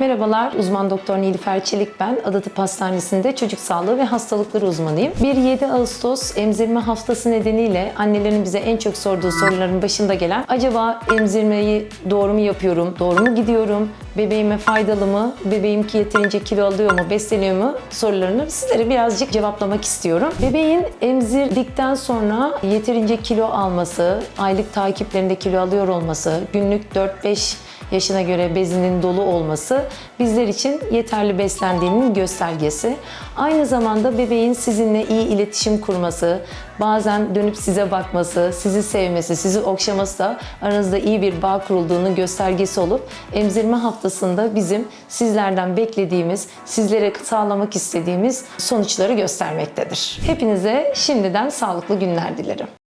Merhabalar, uzman doktor Nilüfer Çelik ben. Adatıp Hastanesi'nde çocuk sağlığı ve hastalıkları uzmanıyım. 1-7 Ağustos emzirme haftası nedeniyle annelerin bize en çok sorduğu soruların başında gelen acaba emzirmeyi doğru mu yapıyorum, doğru mu gidiyorum, bebeğime faydalı mı, bebeğim ki yeterince kilo alıyor mu, besleniyor mu sorularını sizlere birazcık cevaplamak istiyorum. Bebeğin emzirdikten sonra yeterince kilo alması, aylık takiplerinde kilo alıyor olması, günlük 4-5 yaşına göre bezinin dolu olması bizler için yeterli beslendiğinin göstergesi. Aynı zamanda bebeğin sizinle iyi iletişim kurması, bazen dönüp size bakması, sizi sevmesi, sizi okşaması da aranızda iyi bir bağ kurulduğunu göstergesi olup emzirme haftasında bizim sizlerden beklediğimiz, sizlere sağlamak istediğimiz sonuçları göstermektedir. Hepinize şimdiden sağlıklı günler dilerim.